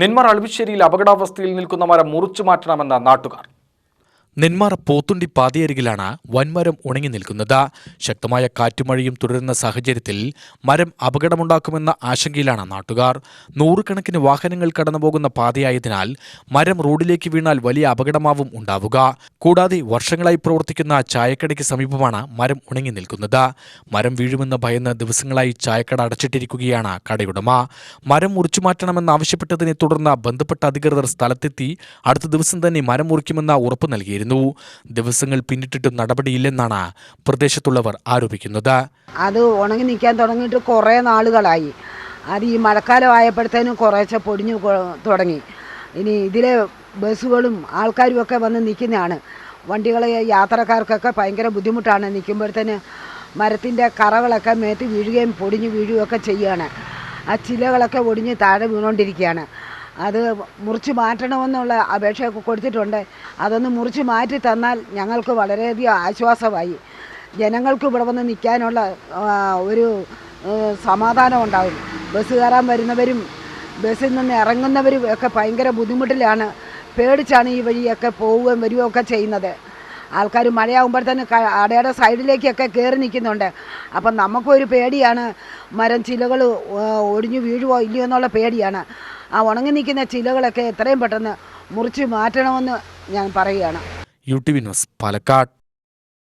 നെന്മാർ അളവിശ്ശേരിയിൽ അപകടാവസ്ഥയിൽ നിൽക്കുന്ന മരം മുറിച്ചു മാറ്റണമെന്ന നാട്ടുകാർ. നെന്മാറ പോത്തുണ്ടി പാതയരികിലാണ് വൻമരം ഉണങ്ങി നിൽക്കുന്നത്. ശക്തമായ കാറ്റുമഴയും തുടരുന്ന സാഹചര്യത്തിൽ മരം അപകടമുണ്ടാക്കുമെന്ന ആശങ്കയിലാണ് നാട്ടുകാർ. നൂറുകണക്കിന് വാഹനങ്ങൾ കടന്നുപോകുന്ന പാതയായതിനാൽ മരം റോഡിലേക്ക് വീണാൽ വലിയ അപകടമാവും ഉണ്ടാവുക. കൂടാതെ വർഷങ്ങളായി പ്രവർത്തിക്കുന്ന ചായക്കടയ്ക്ക് സമീപമാണ് മരം ഉണങ്ങി നിൽക്കുന്നത്. മരം വീഴുമെന്ന് ഭയന്ന് ദിവസങ്ങളായി ചായക്കട അടച്ചിട്ടിരിക്കുകയാണ് കടയുടമ. മരം മുറിച്ചു മാറ്റണമെന്നാവശ്യപ്പെട്ടതിനെ തുടർന്ന് ബന്ധപ്പെട്ട അധികൃതർ സ്ഥലത്തെത്തി അടുത്ത ദിവസം തന്നെ മരം മുറിക്കുമെന്ന ഉറപ്പ് നൽകിയിരുന്നു. ദിവസങ്ങൾ പിന്നിട്ടിട്ടും നടപടിയില്ലെന്നാണ് പ്രദേശത്തുള്ളവർ ആരോപിക്കുന്നത്. അത് ഉണങ്ങി നിൽക്കാൻ തുടങ്ങിയിട്ട് കുറേ നാളുകളായി. അത് ഈ മഴക്കാലം ആയപ്പോഴത്തേനും കുറേശ്ശെ പൊടിഞ്ഞു തുടങ്ങി. ഇനി ഇതിലെ ബസ്സുകളും ആൾക്കാരും ഒക്കെ വന്ന് നിൽക്കുന്നതാണ്. വണ്ടികളെ യാത്രക്കാർക്കൊക്കെ ഭയങ്കര ബുദ്ധിമുട്ടാണ്. നിൽക്കുമ്പോഴത്തേന് മരത്തിന്റെ കറകളൊക്കെ മേത്ത് വീഴുകയും പൊടിഞ്ഞു വീഴുകയൊക്കെ ചെയ്യുകയാണ്. ആ ചിലകളൊക്കെ ഒടിഞ്ഞ് താഴെ വീണുകൊണ്ടിരിക്കുകയാണ് അത് മുറിച്ച് മാറ്റണമെന്നുള്ള അപേക്ഷയൊക്കെ കൊടുത്തിട്ടുണ്ട്. അതൊന്ന് മുറിച്ച് മാറ്റി തന്നാൽ ഞങ്ങൾക്ക് വളരെയധികം ആശ്വാസമായി. ജനങ്ങൾക്ക് ഇവിടെ വന്ന് നിൽക്കാനുള്ള ഒരു സമാധാനം ഉണ്ടാകും ബസ് കയറാൻ വരുന്നവരും ബസ്സിൽ നിന്ന് ഇറങ്ങുന്നവരും ഒക്കെ ഭയങ്കര ബുദ്ധിമുട്ടിലാണ്. പേടിച്ചാണ് ഈ വഴിയൊക്കെ പോവുകയും വരികയും ഒക്കെ ചെയ്യുന്നത്. ആൾക്കാർ മഴയാകുമ്പോൾ തന്നെ അടയുടെ സൈഡിലേക്കൊക്കെ കയറി നിൽക്കുന്നുണ്ട്. അപ്പം നമുക്കൊരു പേടിയാണ്. മരം ചിലകൾ ഒടിഞ്ഞു വീഴുവോ ഇല്ലയോ എന്നുള്ള പേടിയാണ്. ആ ഉണങ്ങി നിൽക്കുന്ന ചിലകളൊക്കെ എത്രയും പെട്ടെന്ന് മുറിച്ച് മാറ്റണമെന്ന് ഞാൻ പറയുകയാണ്. U T V news Palakkad.